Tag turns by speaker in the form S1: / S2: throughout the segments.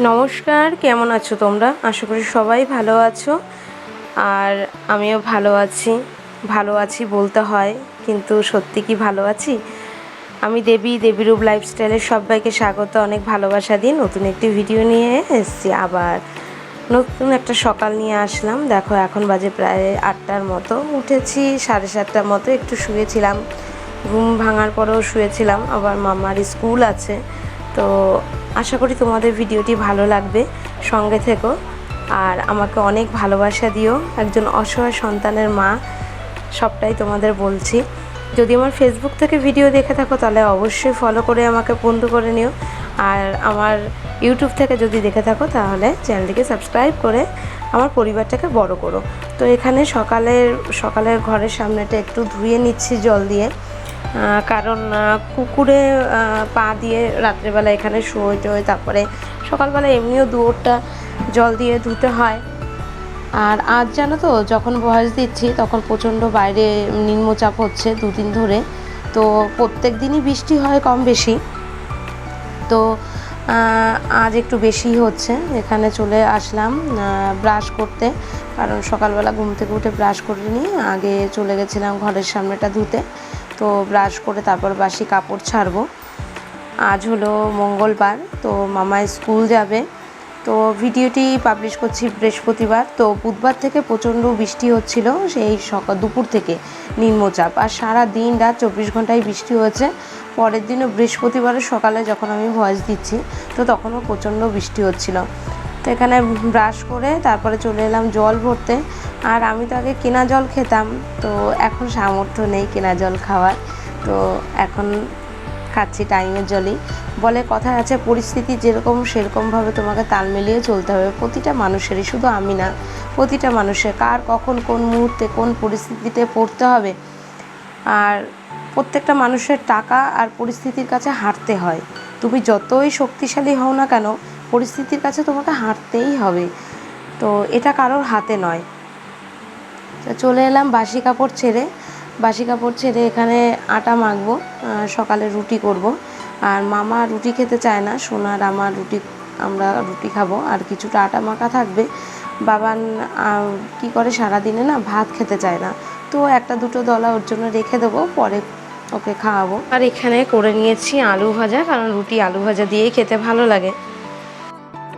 S1: নমস্কার, কেমন আছো তোমরা? আশা করি সবাই ভালো আছো। আর আমিও ভালো আছি। ভালো আছি বলতে হয়, কিন্তু সত্যি কি ভালো আছি? আমি দেবী, দেবীরূপ লাইফস্টাইলের সবাইকে স্বাগত। অনেক ভালোবাসা দিয়ে নতুন একটি ভিডিও নিয়ে এসেছি আবার। নতুন একটা সকাল নিয়ে আসলাম। দেখো, এখন বাজে প্রায় আটটার মতো। উঠেছি সাড়ে সাতটার মতো, একটু শুয়েছিলাম। ঘুম ভাঙার পরেও শুয়েছিলাম। আবার মামার স্কুল আছে। তো আশা করি তোমাদের ভিডিওটি ভালো লাগবে। সঙ্গে থেকো। আর আমাকে অনেক ভালোবাসা দিও। একজন অসহায় সন্তানের মা, সবটাই তোমাদের বলছি। যদি আমার ফেসবুক থেকে ভিডিও দেখে থাকো, তাহলে অবশ্যই ফলো করে আমাকে বন্ধু করে নিও। আর আমার ইউটিউব থেকে যদি দেখে থাকো, তাহলে চ্যানেলটিকে সাবস্ক্রাইব করে আমার পরিবারটাকে বড় করো। তো এখানে সকালের সকালের ঘরের সামনেটা একটু ধুয়ে নিচ্ছি জল দিয়ে। কারণ কুকুরে পা দিয়ে রাত্রেবেলা এখানে শুয়ে টোয় তারপরে সকালবেলা এমনিও দুয়োরটা জল দিয়ে ধুতে হয়। আর আজ জানো তো, যখন ভয়েস দিচ্ছি, তখন প্রচণ্ড বাইরে নিম্নচাপ হচ্ছে দুদিন ধরে। তো প্রত্যেক দিনই বৃষ্টি হয় কম বেশি। তো আজ একটু বেশি হচ্ছে, এখানে চলে আসলাম ব্রাশ করতে। কারণ সকালবেলা ঘুম থেকে উঠে ব্রাশ করে নিয়ে আগে চলে গেছিলাম ঘরের সামনেটা ধুতে। তো ব্রাশ করে তারপর বাসি কাপড় ছাড়বো। আজ হলো মঙ্গলবার, তো মামা স্কুল যাবে। তো ভিডিওটি পাবলিশ করছি বৃহস্পতিবার, তো বুধবার থেকে প্রচণ্ড বৃষ্টি হচ্ছিল, সেই সকাল দুপুর থেকে নিম্নচাপ। আর সারা দিন রাত চব্বিশ ঘন্টায় বৃষ্টি হয়েছে। পরের দিনও বৃহস্পতিবারের সকালে যখন আমি ভয়েস দিচ্ছি, তো তখনও প্রচণ্ড বৃষ্টি হচ্ছিল। তো এখানে ব্রাশ করে তারপরে চলে এলাম জল ভরতে। আর আমি তো আগে কেনা জল খেতাম, তো এখন সামর্থ্য নেই কেনা জল খাওয়ার। তো এখন খাচ্ছি টাইমের জলই। বলে কথা আছে, পরিস্থিতি যেরকম সেরকমভাবে তোমাকে তাল মিলিয়ে চলতে হবে। প্রতিটা মানুষেরই, শুধু আমি না, প্রতিটা মানুষের কার কখন কোন মুহূর্তে কোন পরিস্থিতিতে পড়তে হবে। আর প্রত্যেকটা মানুষের টাকা আর পরিস্থিতির কাছে হারতে হয়। তুমি যতই শক্তিশালী হও না কেন পরিস্থিতির কাছে তোমাকে হাঁটতেই হবে। তো এটা কারোর হাতে নয়। চলে এলাম বাসি কাপড় ছেড়ে। বাসি কাপড় ছেড়ে এখানে আটা মাখবো সকালে রুটি করব। আর মামা রুটি খেতে চায় না, সোনার আমার রুটি, আমরা রুটি খাব। আর কিছুটা আটা মাখা থাকবে। বাবান কি করে, সারাদিনে না ভাত খেতে চায় না। তো একটা দুটো দলা ওর জন্য রেখে দেবো, পরে ওকে খাওয়াবো। আর এখানে করে নিয়েছি আলু ভাজা, কারণ রুটি আলু ভাজা দিয়েই খেতে ভালো লাগে।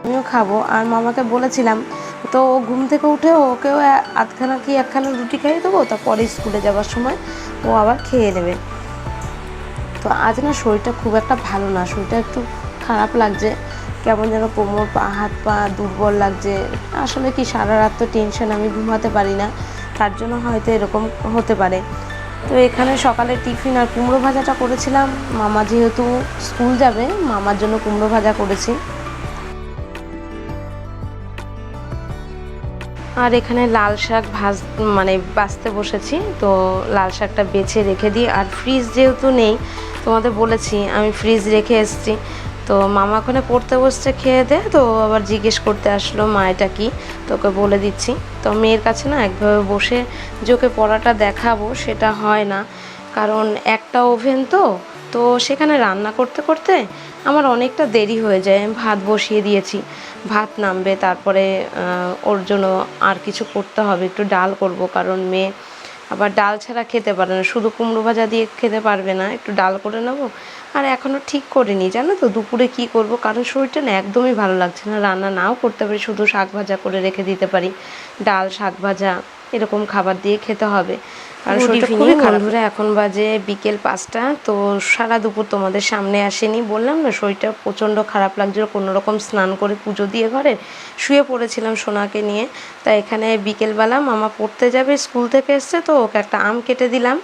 S1: আমিও খাব। আর মামাকে বলেছিলাম, তো ও ঘুম থেকে উঠে ওকেও আধখানা কি একখানা রুটি খাইয়ে দেবো? তারপরে স্কুলে যাওয়ার সময় ও আবার খেয়ে নেবে। তো আজ না শরীরটা খুব একটা ভালো না, শরীরটা একটু খারাপ লাগছে। কেমন যেন কোমর পা, হাত পা দুর্বল লাগছে। আসলে কি সারা রাত তো টেনশন আমি ঘুমাতে পারি না। তার জন্য হয়তো এরকম হতে পারে। তো এখানে সকালে টিফিন আর কুমড়ো ভাজাটা করেছিলাম। মামা যেহেতু স্কুল যাবে, মামার জন্য কুমড়ো ভাজা করেছি। আর এখানে লাল শাক ভাজ মানে বাঁচতে বসেছি। তো লাল শাকটা বেছে রেখে দিই। আর ফ্রিজ যেহেতু নেই, তোমাদের বলেছি, আমি ফ্রিজ রেখে এসেছি। তো মামা ওখানে পড়তে বসছে খেয়ে দে। তো আবার জিজ্ঞেস করতে আসলো, মা, এটা কি? তোকে বলে দিচ্ছি। তো মেয়ের কাছে না একভাবে বসে যে ওকে পড়াটা দেখাবো, সেটা হয় না। কারণ একটা ওভেন তো তো সেখানে রান্না করতে করতে আমার অনেকটা দেরি হয়ে যায়। আমি ভাত বসিয়ে দিয়েছি। ভাত নামবে, তারপরে ওর জন্য আর কিছু করতে হবে। একটু ডাল করব, কারণ মেয়ে আবার ডাল ছাড়া খেতে পারে না। শুধু কুমড়ো ভাজা দিয়ে খেতে পারবে না। একটু ডাল করে নেব। আর এখনও ঠিক করিনি জানো তো? দুপুরে কি করব? কারণ শরীরটা না একদমই ভালো লাগছে না। রান্না নাও করতে পারি শুধু শাক ভাজা করে রেখে দিতে পারি। ডাল শাক ভাজা এরকম খাবার দিয়ে খেতে হবে। কারণ শরীরটা খুবই বন্ধুরা এখন বাজে বিকেল পাঁচটা তো সারা দুপুর তোমাদের সামনে আসেনি। বললাম না শরীরটা প্রচণ্ড খারাপ লাগছিল। কোনো রকম স্নান করে পুজো দিয়ে ঘরে শুয়ে পড়েছিলাম সোনাকে নিয়ে। তাই এখানে বিকেলবেলা মামা পড়তে যাবে স্কুল থেকে এসছে তো ওকে একটা আম কেটে দিলাম।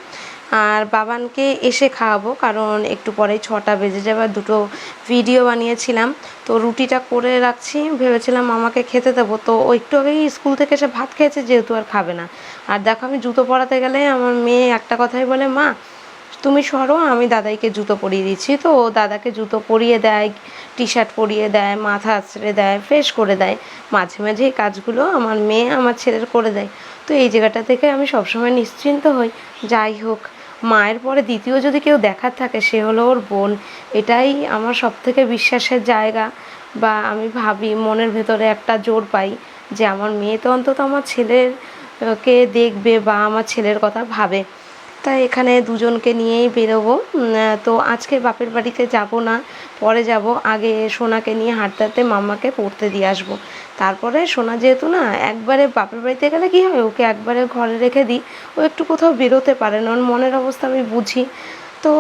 S1: আর বাবানকে এসে খাওয়াবো, কারণ একটু পরেই ছটা বেজে যাবে দুটো ভিডিও বানিয়েছিলাম। তো রুটিটা করে রাখছি, ভেবেছিলাম মামাকে খেতে দেবো। তো ও একটু আগেই স্কুল থেকে এসে ভাত খেয়েছে, যেহেতু আর খাবে না। আর দেখো আমি জুতো পরাতে গেলে আমার মেয়ে একটা কথাই বলে, মা, তুমি সরো, আমি দাদাইকে জুতো পরিয়ে দিচ্ছি। তো ও দাদাকে জুতো পরিয়ে দেয় টি শার্ট পরিয়ে দেয়, মাথা আছড়ে দেয় ফ্রেশ করে দেয়। মাঝে মাঝে এই কাজগুলো আমার মেয়ে আমার ছেলের করে দেয়। তো এই জায়গাটা থেকে আমি সবসময় নিশ্চিন্ত হই। যাই হোক মায়ের পরে দ্বিতীয় যদি কেউ দেখার থাকে, সে হলো ওর বোন। এটাই আমার সব থেকে বিশ্বাসের জায়গা বা আমি ভাবি মনের ভেতরে একটা জোর পাই যে আমার মেয়ে তো অন্তত আমার ছেলের কে দেখবে বা আমার ছেলের কথা ভাবে। তাই এখানে দুজনকে নিয়েই বেরোবো। তো আজকে বাপের বাড়িতে যাব না, পরে যাব। আগে সোনাকে নিয়ে হাঁটতে হাঁটতে মাম্মাকে পড়তে দিয়ে আসব। তারপরে সোনা যেহেতু না, একবারে বাপের বাড়িতে গেলে কী হয়, ওকে একবারে ঘরে রেখে দিই। ও একটু কোথাও বেরোতে পারে না, ওর মনের অবস্থা আমি বুঝি। তো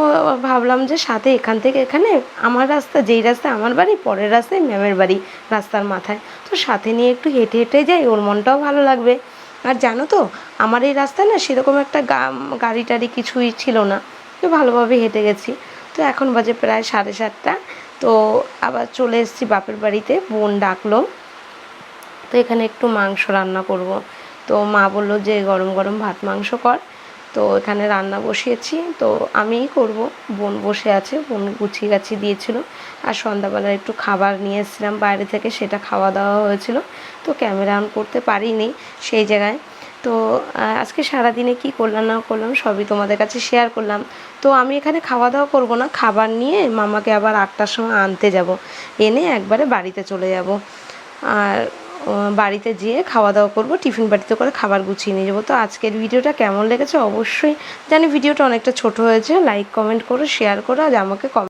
S1: ভাবলাম যে সাথে এখান থেকে এখানে, আমার রাস্তা, যেই রাস্তায় আমার বাড়ি, পরের রাস্তায় ম্যামের বাড়ি রাস্তার মাথায়। তো সাথে নিয়ে একটু হেঁটে হেঁটে যাই, ওর মনটাও ভালো লাগবে। আর জানো তো, আমার এই রাস্তায় না সেরকম একটা গাড়ি টাড়ি কিছুই ছিল না। তো ভালোভাবে হেঁটে গেছি। তো এখন বাজে প্রায় সাড়ে সাতটা। তো আবার চলে এসেছি বাপের বাড়িতে, বোন ডাকলো। তো এখানে একটু মাংস রান্না করব। তো মা বলল যে, গরম গরম ভাত মাংস কর। তো এখানে রান্না বসিয়েছি। তো আমিই করব। বোন বসে আছে, বোন গুছিয়ে গাছি দিয়েছিল। আর সন্ধ্যাবেলা একটু খাবার নিয়ে এসেছিলাম বাইরে থেকে, সেটা খাওয়া দাওয়া হয়েছিল। তো ক্যামেরা অন করতে পারিনি সেই জায়গায়। তো আজকে সারাদিনে কি করলাম, না করলাম, সবই তোমাদের কাছে শেয়ার করলাম। তো আমি এখানে খাওয়া দাওয়া করব না, খাবার নিয়ে মামাকে আবার আটটার সময় আনতে যাব। এনে একবারে বাড়িতে চলে যাব। আর বাড়িতে যেয়ে খাওয়া দাওয়া করব, টিফিন বাড়িতে করে খাবার গুছিয়ে নিয়ে যাব। তো আজকের ভিডিওটা কেমন লেগেছে অবশ্যই জানি, ভিডিওটা অনেকটা ছোট হয়েছে। লাইক কমেন্ট করো শেয়ার করো, আর আমাকে কমেন্ট